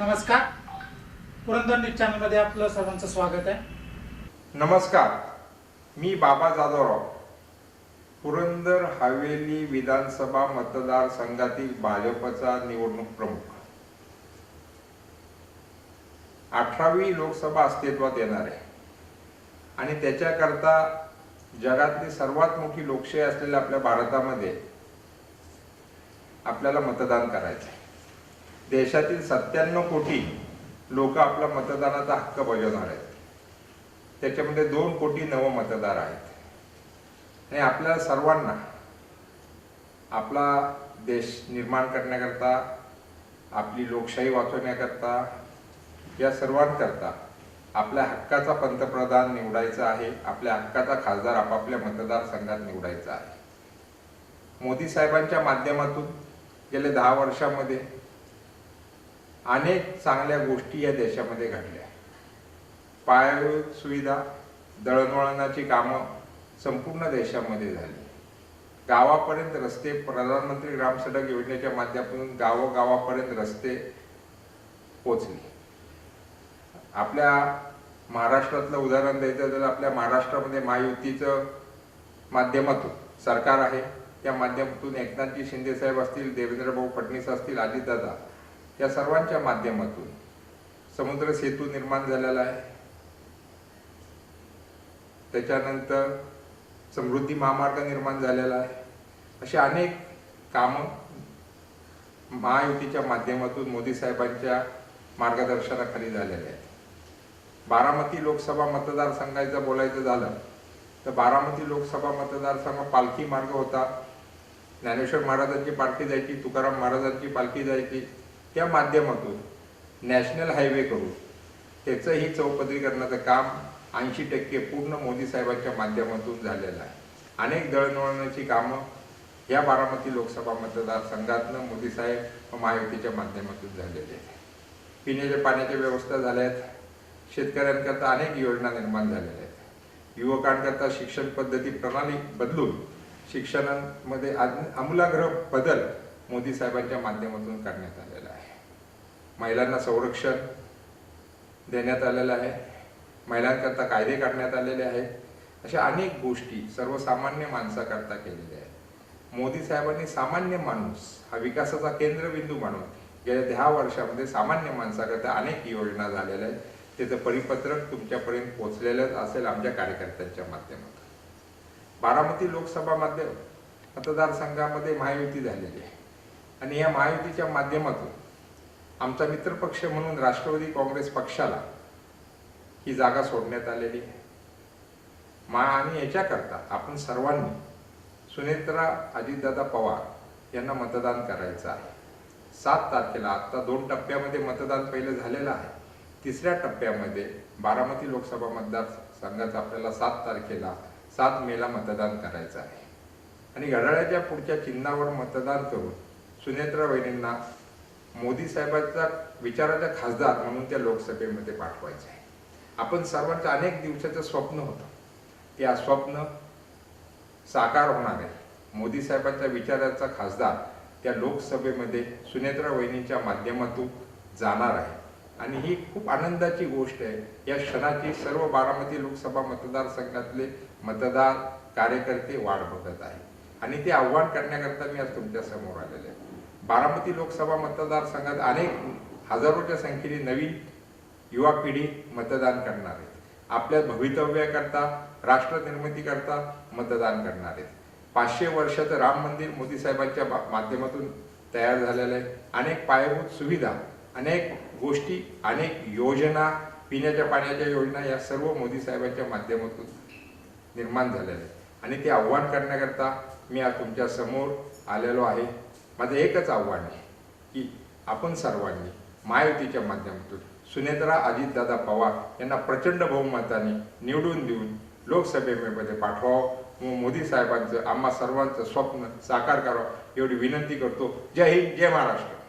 नमस्कार. पुरंदर न्यूज चॅनलमध्ये आपलं सर्वांचं स्वागत आहे. नमस्कार. मी बाबा जाधवराव. पुरंदर हवेली विधानसभा मतदारसंघातील भाजपचा निवडणूक प्रमुख. अठरावी लोकसभा अस्तित्वात येणार आहे. आणि त्याच्याकरता जगातली सर्वात मोठी लोकशाही असलेल्या आपल्या भारतामध्ये आपल्याला मतदान करायचं आहे देशातील सत्त्याण्णव कोटी लोक आपला मतदानाचा हक्क बजावणार आहेत. त्याच्यामध्ये दोन कोटी नव मतदार आहेत. आणि आपल्या सर्वांना आपला देश निर्माण करण्याकरता आपली लोकशाही वाचवण्याकरता या सर्वांकरता आपल्या हक्काचा पंतप्रधान निवडायचा आहे आपल्या हक्काचा खासदार आपापल्या मतदारसंघात निवडायचा आहे. मोदी साहेबांच्या माध्यमातून गेल्या दहा वर्षामध्ये अनेक चांगल्या गोष्टी या देशामध्ये घडल्या. पायाभूत सुविधा दळणवळणाची कामं संपूर्ण देशामध्ये झाली. गावापर्यंत रस्ते प्रधानमंत्री ग्राम सडक योजनेच्या माध्यमातून गावोगावापर्यंत रस्ते पोचले. आपल्या महाराष्ट्रातलं उदाहरण द्यायचं तर आपल्या महाराष्ट्रामध्ये महायुतीचं माध्यमातून सरकार आहे. त्या माध्यमातून एकनाथजी शिंदे साहेब असतील देवेंद्र भाऊ फडणवीस असतील अजितदादा या सर्वांच्या माध्यमातून समुद्र सेतू निर्माण झालेला आहे. त्याच्यानंतर समृद्धी महामार्ग निर्माण झालेला आहे. अशी अनेक कामं महायुतीच्या माध्यमातून मोदी साहेबांच्या मार्गदर्शनाखाली झालेले आहेत. बारामती लोकसभा मतदारसंघाचं बोलायचं झालं तर बारामती लोकसभा मतदारसंघ पालखी मार्ग होता. ज्ञानेश्वर महाराजांची पालखी जायची तुकाराम महाराजांची पालखी जायची त्या माध्यमातून नॅशनल हायवे करू त्याचंही चौपदरीकरणाचं काम ऐंशी टक्के पूर्ण मोदी साहेबांच्या माध्यमातून झालेलं आहे. अनेक दळणवळणाची कामं या बारामती लोकसभा मतदारसंघातनं मोदी साहेब व महायुतीच्या माध्यमातून झालेले आहे पिण्याच्या पाण्याच्या व्यवस्था झाल्या आहेत. शेतकऱ्यांकरता अनेक योजना निर्माण झालेल्या आहेत. युवकांकरता शिक्षण पद्धती प्रणाली बदलून शिक्षणामध्ये आद- आमूलाग्र बदल मोदी साहेबांच्या माध्यमातून करण्यात आलेला आहे. महिलांना संरक्षण देण्यात आलेलं आहे. महिलांकरता कायदे करण्यात आलेले आहेत. अशा अनेक गोष्टी सर्वसामान्य माणसाकरता केलेल्या आहेत. मोदी साहेबांनी सामान्य माणूस हा विकासाचा केंद्रबिंदू म्हणून गेल्या दहा वर्षामध्ये सामान्य माणसाकरता अनेक योजना झालेल्या आहेत. त्याचं परिपत्रक तुमच्यापर्यंत पोहोचलेलंच असेल आमच्या कार्यकर्त्यांच्या माध्यमातून. बारामती लोकसभा माध्यम मतदारसंघामध्ये महायुती झालेली आहे. आणि या महायुतीच्या माध्यमातून आमचा मित्रपक्ष म्हणून राष्ट्रवादी काँग्रेस पक्षाला ही जागा सोडण्यात आलेली आहे. मा आणि याच्याकरता आपण सर्वांनी सुनेत्रा अजितदादा पवार यांना मतदान करायचं आहे. सात तारखेला आत्ता दोन टप्प्यामध्ये मतदान पहिलं झालेलं आहे. तिसऱ्या टप्प्यामध्ये बारामती लोकसभा मतदारसंघाचं आपल्याला सात तारखेला सात मेला मतदान करायचं आहे. आणि घड्याळाच्या पुढच्या चिन्हावर मतदान करून सुनेत्रा वहिनींना मोदी साहेबांचा विचाराचा खासदार म्हणून त्या लोकसभेमध्ये पाठवायचं आहे. आपण सर्वांचं अनेक दिवसाचं स्वप्न होतं. ते स्वप्न साकार होणार आहे. मोदी साहेबांच्या विचाराचा खासदार त्या लोकसभेमध्ये सुनेत्रा वहिनींच्या माध्यमातून जाणार आहे. आणि ही खूप आनंदाची गोष्ट आहे. या क्षणाची सर्व बारामती लोकसभा मतदारसंघातले मतदार कार्यकर्ते वाढ बघत आहे आणि ते आव्हान करण्याकरता मी आज तुमच्यासमोर आलेले आहे. बारामती लोकसभा मतदारसंघात अनेक हजारोच्या संख्येने नवीन युवा पिढी मतदान करणार आहेत. आपल्या भवितव्याकरता राष्ट्र निर्मितीकरता मतदान करणार आहेत. पाचशे वर्षाचं राम मंदिर मोदी साहेबांच्या माध्यमातून तयार झालेलं आहे. अनेक पायाभूत सुविधा अनेक गोष्टी अनेक योजना पिण्याच्या पाण्याच्या योजना या सर्व मोदी साहेबांच्या माध्यमातून निर्माण झालेल्या आहेत. आणि ते आव्हान करण्याकरता मी आज तुमच्यासमोर आलेलो आहे. माझं एकच आव्हान आहे की आपण सर्वांनी महायुतीच्या माध्यमातून सुनेत्रा अजितदादा पवार यांना प्रचंड बहुमताने निवडून देऊन लोकसभेमध्ये पाठवावं. व मोदी साहेबांचं आम्हा सर्वांचं स्वप्न साकार करावं एवढी विनंती करतो. जय हिंद जय महाराष्ट्र.